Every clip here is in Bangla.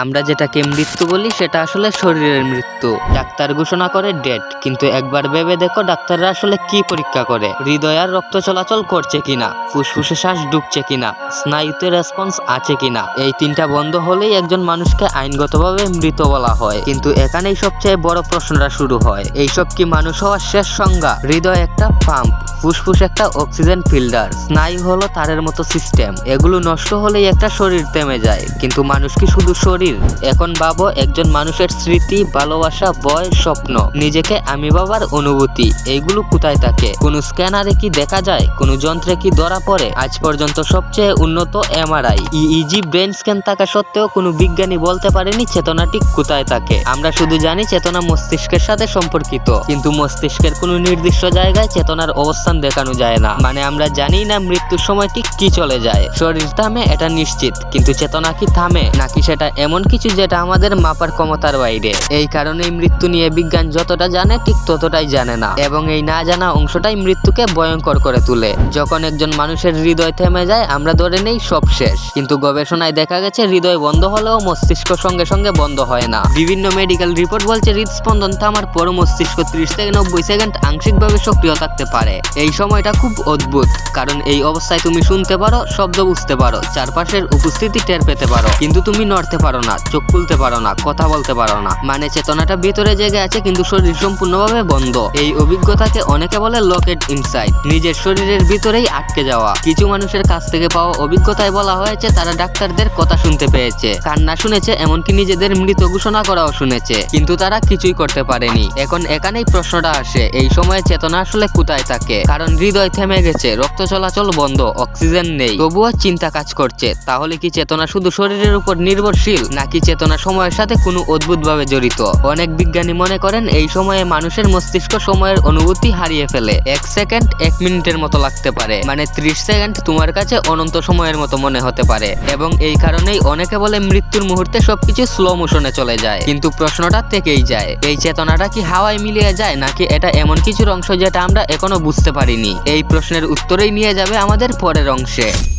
আমরা যেটাকে মৃত্যু বলি সেটা আসলে শরীরের মৃত্যু। ডাক্তার ঘোষণা করে ডেট কিন্তু একবার ভেবে দেখো ডাক্তাররা আসলে কি পরীক্ষা করে, হৃদয় আর রক্ত চলাচল করছে কিনা, ফুসফুসে শ্বাস ঢুকছে কিনা, স্নায়ুতে রেসপন্স আছে কিনা, এই তিনটা বন্ধ হলেই একজন মানুষকে আইনগতভাবে মৃত বলা হয়। কিন্তু এখানেই সবচেয়ে বড় প্রশ্নটা শুরু হয়, এইসব কি মানুষ হওয়ার শেষ সংজ্ঞা? হৃদয় একটা পাম্প ফুসফুস একটা অক্সিজেন ফিল্টার স্নায়ু হলো তারের মতো সিস্টেম এগুলো নষ্ট হলেই একটা শরীর থেমে যায়। কিন্তু মানুষ কি শুধু শরীর এখন ভাবো একজন মানুষের স্মৃতি, ভালোবাসা বয় স্বপ্ন। নিজেকে আমি বাবার অনুভূতি এইগুলো কোথায় থাকে? কোন স্ক্যানারে কি দেখা যায়? কোন যন্ত্রে কি ধরা পড়ে? আজ পর্যন্ত সবচেয়ে উন্নত এমআরআই। ইইজি ব্রেন স্ক্যান থাকা সত্ত্বেও কোনো বিজ্ঞানী বলতে পারেনি চেতনা ঠিক কোথায় থাকে। আমরা শুধু জানি চেতনা মস্তিষ্কের সাথে সম্পর্কিত। কিন্তু মস্তিষ্কের কোনো নির্দিষ্ট জায়গায় চেতনার অবস্থান দেখানো যায় না। মানে আমরা জানি না মৃত্যুর সময় ঠিক কি চলে যায়। শরীর থামে, এটা নিশ্চিত। কিন্তু চেতনা কি থামে? নাকি সেটা এমন কিছু যেটা আমাদের মাপার ক্ষমতার বাইরে। এই কারণেই মৃত্যু নিয়ে বিজ্ঞান যতটা জানে, ঠিক ততটাই জানে না। এবং এই না জানা অংশটাই মৃত্যুকে ভয়ঙ্কর করে তুলে। যখন একজন মানুষের হৃদয় থেমে যায়, আমরা ধরে নেই সব শেষ। কিন্তু গবেষণায় দেখা গেছে, হৃদয় বন্ধ হলেও মস্তিষ্ক সঙ্গে সঙ্গে বন্ধ হয় না। বিভিন্ন মেডিকেল রিপোর্ট বলছে, হৃদস্পন্দন থামার পর মস্তিষ্ক ত্রিশ থেকে নব্বই সেকেন্ড আংশিকভাবে সক্রিয় থাকতে পারে। এই সময়টা খুব অদ্ভুত, কারণ এই অবস্থায় তুমি শুনতে পারো, শব্দ বুঝতে পারো, চারপাশের উপস্থিতি টের পেতে পারো। কিন্তু তুমি নড়তে পারো না চোখ খুলতে পারো না কথা বলতে পারো না মানে চেতনাটা ভিতরে জেগে আছে, কিন্তু শরীর সম্পূর্ণভাবে বন্ধ। এই অভিজ্ঞতাকে অনেকে বলে লকেট ইনসাইড নিজের শরীরের ভিতরেই আটকে যাওয়া। কিছু মানুষের কাছ থেকে পাওয়া অভিজ্ঞতায় বলা হয়েছে, তারা ডাক্তারদের কথা শুনতে পেয়েছে। কান্না শুনেছে, এমনকি নিজেদের মৃত ঘোষণা করাও শুনেছে। কিন্তু তারা কিছুই করতে পারেনি। এখন এখানেই প্রশ্নটা আসে, এই সময়ে চেতনা আসলে কোথায় থাকে? কারণ হৃদয় থেমে গেছে, রক্ত চলাচল বন্ধ, অক্সিজেন নেই। তবুও চিন্তা কাজ করছে, তাহলে কি চেতনা শুধু শরীরের উপর নির্ভরশীল? নাকি চেতনা সময়ের সাথে কোনো অদ্ভুতভাবে জড়িত? অনেক বিজ্ঞানী মনে করেন এই সময়ে মানুষের মস্তিষ্ক সময়ের অনুভূতি হারিয়ে ফেলে। এক সেকেন্ড, এক মিনিটের মতো লাগতে পারে। মানে ত্রিশ সেকেন্ড তোমার কাছে অনন্ত সময়ের মতো মনে হতে পারে। এবং এই কারণেই অনেকে বলে মৃত্যুর মুহূর্তে সবকিছু স্লো মোশনে চলে যায়। কিন্তু প্রশ্নটা থেকেই যায়, এই চেতনাটা কি হাওয়ায় মিলিয়ে যায় নাকি এটা এমন কিছুর অংশ যেটা আমরা এখনও বুঝতে পারিনি? এই প্রশ্নের উত্তরেই নিয়ে যাবে আমাদের পরের অংশে।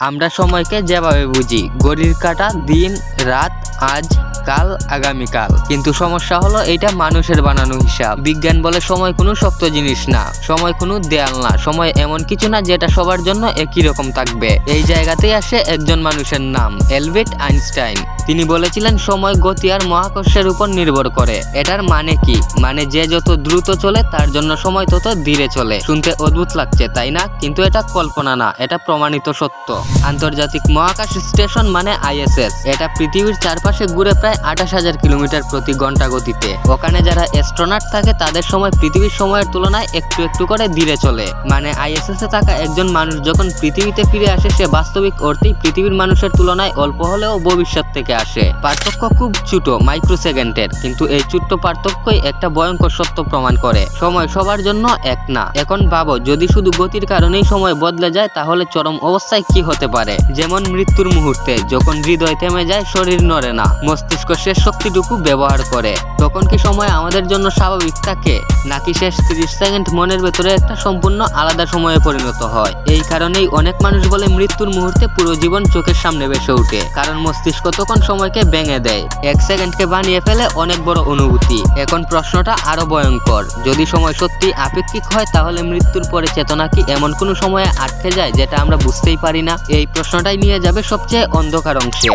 আমরা সময়কে যেভাবে বুঝি, ঘড়ির কাটা, দিন, রাত, আজ, কাল আগামীকাল কিন্তু সমস্যা হলো এটা মানুষের বানানো হিসাব। বিজ্ঞান বলে সময় কোনো শক্ত জিনিস না, সময় কোনো দেয়াল না, সময় এমন কিছু না যেটা সবার জন্য একই রকম থাকবে। এই জায়গাতেই আসে একজন মানুষের নাম এলভেট আইনস্টাইন। তিনি বলেছিলেন, সময়, গতি আর মহাকর্ষের উপর নির্ভর করে। এটার মানে কি? মানে যে যত দ্রুত চলে, তার জন্য সময় তত ধীরে চলে। শুনতে অদ্ভুত লাগছে, তাই না? কিন্তু এটা কল্পনা না, এটা প্রমাণিত সত্য। আন্তর্জাতিক মহাকাশ স্টেশন মানে আইএসএস। এটা পৃথিবীর চারপাশে ঘুরে প্রায় আঠাশ হাজার কিলোমিটার প্রতি ঘণ্টা গতিতে। ওখানে যারা অ্যাস্ট্রোনাট থাকে, তাদের সময় পৃথিবীর সময়ের তুলনায় একটু একটু করে ধীরে চলে। মানে আইএসএস এ থাকা একজন মানুষ যখন পৃথিবীতে ফিরে আসে, সে বাস্তবিক অর্থেই পৃথিবীর মানুষের তুলনায় অল্প হলেও ভবিষ্যৎ থেকে আসে। পার্থক্য খুব ছোট মাইক্রো সেকেন্ডের কিন্তু এই ছোট্ট পার্থক্যই একটা ভয়ঙ্কর সত্য প্রমাণ করে। সময় সবার জন্য এক না। এখন ভাবো, যদি শুধু গতির কারণেই সময় বদলে যায়, তাহলে চরম অবস্থায় কি হতে পারে? যেমন মৃত্যুর মুহূর্তে, যখন হৃদয় থেমে যায়, শরীর নড়ে না। মস্তিষ্ক শেষ শক্তিটুকু ব্যবহার করে। তখন কি সময় আমাদের জন্য স্বাভাবিক থাকে? নাকি শেষ তিরিশ সেকেন্ড মনের ভেতরে একটা সম্পূর্ণ আলাদা সময়ে পরিণত হয়? এই কারণেই অনেক মানুষ বলে মৃত্যুর মুহূর্তে পুরো জীবন চোখের সামনে ভেসে ওঠে। কারণ মস্তিষ্ক তখন সময়কে ভেঙে দেয়। এক সেকেন্ডকে বানিয়ে ফেলে অনেক বড় অনুভূতি। এখন প্রশ্নটা আরও ভয়ঙ্কর। যদি সময় সত্যি আপেক্ষিক হয়, তাহলে মৃত্যুর পরে চেতনা কি এমন কোনো সময়ে আটকে যায় যেটা আমরা বুঝতেই পারি না? এই প্রশ্নটাই নিয়ে যাবে সবচেয়ে অন্ধকার অংশে।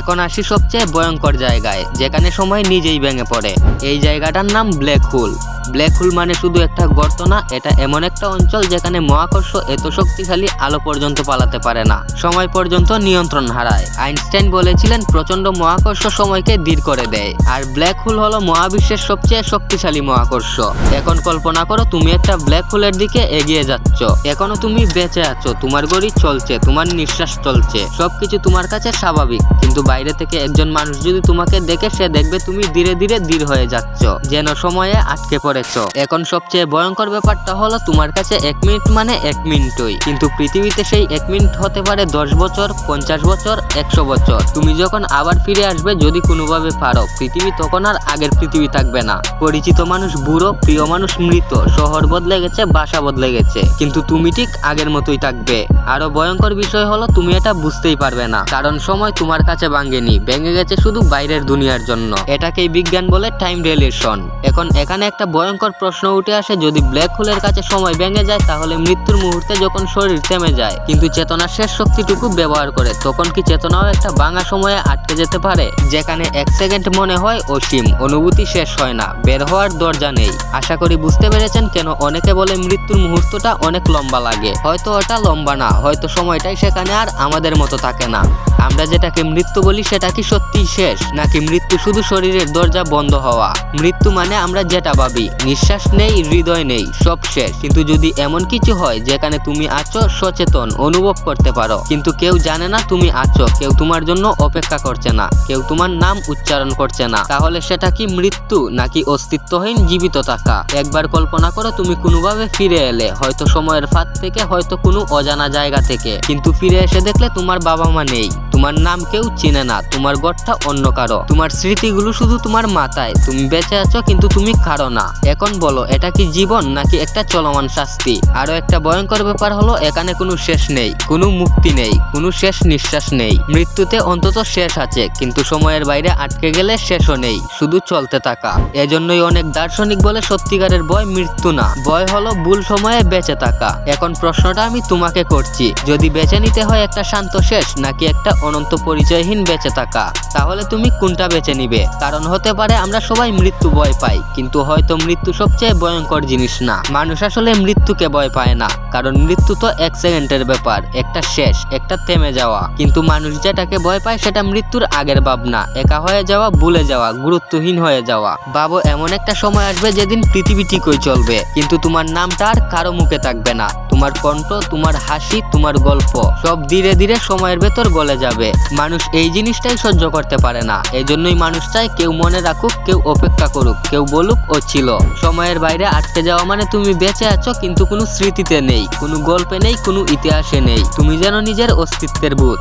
এখন আসি সবচেয়ে ভয়ঙ্কর জায়গায়, যেখানে সময় নিজেই ভেঙে পড়ে। এই জায়গাটার নাম ব্ল্যাক হোল। ব্ল্যাক হোল মানে শুধু একটা গর্ত না, এটা এমন একটা অঞ্চল যেখানে মহাকর্ষ এত শক্তিশালী আলো পর্যন্ত পালাতে পারে না, সময় পর্যন্ত নিয়ন্ত্রণ হারায়। আইনস্টাইন বলেছিলেন প্রচণ্ড মহাকর্ষ সময়কে ধীর করে দেয়, আর ব্ল্যাক হোল হলো মহাবিশ্বের সবচেয়ে শক্তিশালী মহাকর্ষ। এখন কল্পনা করো, তুমি একটা ব্ল্যাক হোলের দিকে এগিয়ে যাচ্ছ, এখনও তুমি বেঁচে আছো, তোমার গড়ি চলছে, তোমার নিঃশ্বাস চলছে, সবকিছু তোমার কাছে স্বাভাবিক, কিন্তু বাইরে থেকে একজন মানুষ যদি তোমাকে দেখে, সে দেখবে তুমি ধীরে ধীরে ধীর হয়ে যাচ্ছ, যেন সময়ে আটকে পড়েছ এখন সবচেয়ে ভয়ঙ্কর ব্যাপারটা হলো তোমার কাছে এক মিনিট মানে এক মিনিটই। কিন্তু পৃথিবীতে সেই এক মিনিট হতে পারে দশ বছর, পঞ্চাশ বছর, একশো বছর। তুমি যখন আবার ফিরে আসবে যদি কোনোভাবে পারো, পৃথিবী তখন আর আগের পৃথিবী থাকবে না। পরিচিত মানুষ বুড়ো, প্রিয় মানুষ মৃত, শহর বদলে গেছে, বাসা বদলে গেছে। কিন্তু তুমি ঠিক আগের মতোই থাকবে। আরও ভয়ঙ্কর বিষয় হলো তুমি এটা বুঝতেই পারবে না। কারণ সময় তোমার কাছে ভাঙেনি, ভেঙে গেছে শুধু বাইরের দুনিয়ার জন্য। এটাকেই বিজ্ঞান বলে টাইম রিলেশন। এখন এখানে একটা ভয়ঙ্কর প্রশ্ন উঠে আসে, যদি ব্ল্যাক হোলের কাছে সময় ভেঙে যায়, তাহলে মৃত্যুর মুহূর্তে যখন শরীর থেমে যায়, কিন্তু চেতনার শেষ শক্তিটুকু ব্যবহার করে, তখন কি চেতনাও একটা ভাঙা সময়ে আটকে যেতে পারে? যেখানে এক সেকেন্ড মনে হয় অসীম, অনুভূতি শেষ হয় না, বের হওয়ার দরজা নেই। আশা করি বুঝতে পেরেছেন কেন অনেকে বলে মৃত্যুর মুহূর্তটা অনেক লম্বা লাগে। হয়তো ওটা লম্বা না, হয়তো সময়টাই সেখানে আর আমাদের মতো থাকে না। আমরা যেটাকে মৃত্যু বলি, সেটা কি সত্যিই শেষ? নাকি মৃত্যু শুধু শরীরের দরজা বন্ধ হওয়া? মৃত্যু মানে আমরা যেটা ভাবি নিঃশ্বাস নেই, হৃদয় নেই, সব শেষ। কিন্তু যদি এমন কিছু হয় যেখানে তুমি আছো, সচেতন, অনুভব করতে পারো। কিন্তু কেউ জানে না তুমি আছো, কেউ তোমার জন্য অপেক্ষা করছে না, কেউ তোমার নাম উচ্চারণ করছে না। তাহলে সেটা কি মৃত্যু, নাকি অস্তিত্বহীন জীবিত থাকা? একবার কল্পনা করো তুমি কোনোভাবে ফিরে এলে, হয়তো সময়ের ফাঁদ থেকে, হয়তো কোনো অজানা জায়গা থেকে। কিন্তু ফিরে এসে দেখলে তোমার বাবা মা নেই। তোমার নাম কেউ চিনে না, তোমার গড়টা অন্য কারও। তোমার স্মৃতিগুলো শুধু তোমার মাথায়, তুমি বেঁচে আছো কিন্তু তুমি কারও না। এখন বলো, এটা কি জীবন নাকি একটা চলমান শাস্তি? আরও একটা ভয়ঙ্কর ব্যাপার হলো, এখানে কোনো শেষ নেই, কোনো মুক্তি নেই, কোনো শেষ নিঃশ্বাস নেই। মৃত্যুতে অন্তত শেষ আছে, কিন্তু সময়ের বাইরে আটকে গেলে শেষও নেই, শুধু চলতে থাকা। এজন্যই অনেক দার্শনিক বলে, সত্যিকারের ভয় মৃত্যু না। ভয় হলো ভুল সময়ে বেঁচে থাকা। এখন প্রশ্নটা আমি তোমাকে করছি, যদি বেছে নিতে হয় একটা শান্ত শেষ নাকি একটা অনন্ত পরিচয়হীন বেঁচে থাকা। তাহলে তুমি কোনটা বেছে নিবে? কারণ হতে পারে আমরা সবাই মৃত্যু ভয় পাই, কিন্তু হয়তো মৃত্যু সবচেয়ে ভয়ঙ্কর জিনিস না। মানুষ আসলে মৃত্যুকে ভয় পায় না, কারণ মৃত্যু তো এক সেকেন্ডের ব্যাপার, একটা শেষ, একটা থেমে যাওয়া। কিন্তু মানুষ যেটাকে ভয় পায় সেটা মৃত্যুর আগের ভাবনা, একা হয়ে যাওয়া, ভুলে যাওয়া, গুরুত্বহীন হয়ে যাওয়া। ভাবো, এমন একটা সময় আসবে যেদিন পৃথিবী ঠিকই চলবে, কিন্তু তোমার নামটা আর কারও মুখে থাকবে না। তোমার কণ্ঠ, তোমার হাসি, তোমার গল্প, সব ধীরে ধীরে সময়ের ভেতর গলে যাবে। মানুষ এই জিনিসটাই সহ্য করতে পারে না। এই জন্যই মানুষ চায় কেউ মনে রাখুক, কেউ অপেক্ষা করুক, কেউ বলুক, ও ছিল। সময়ের বাইরে আটকে যাওয়া মানে তুমি বেঁচে আছো, কিন্তু কোনো স্মৃতিতে নেই, কোনো গল্পে নেই, কোনো ইতিহাসে নেই। তুমি যেন নিজের অস্তিত্বের ভূত।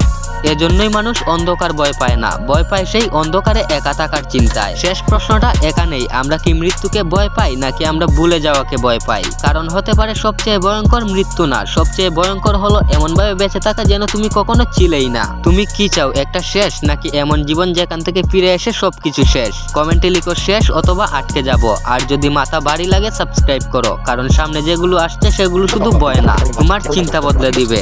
এজন্যই মানুষ অন্ধকার ভয় পায় না। ভয় পায় সেই অন্ধকারে একা থাকার চিন্তায়। শেষ প্রশ্নটা এখানেই আমরা কি মৃত্যুকে ভয় পাই, নাকি আমরা ভুলে যাওয়াকে ভয় পাই? কারণ হতে পারে সবচেয়ে ভয়ঙ্কর মৃত্যু না। সবচেয়ে ভয়ঙ্কর হলো, এমনভাবে বেঁচে থাকা যেন তুমি কখনো ছিলেই না। তুমি কি চাও, একটা শেষ, নাকি এমন জীবন যেখান থেকে ফিরে এসে সবকিছু শেষ? কমেন্টে লিখো শেষ অথবা আটকে যাব। আর যদি মাথা বাড়ি লাগে, সাবস্ক্রাইব করো। কারণ সামনে যেগুলো আসছে, সেগুলো শুধু বয় না, তোমার চিন্তা বদলে দিবে।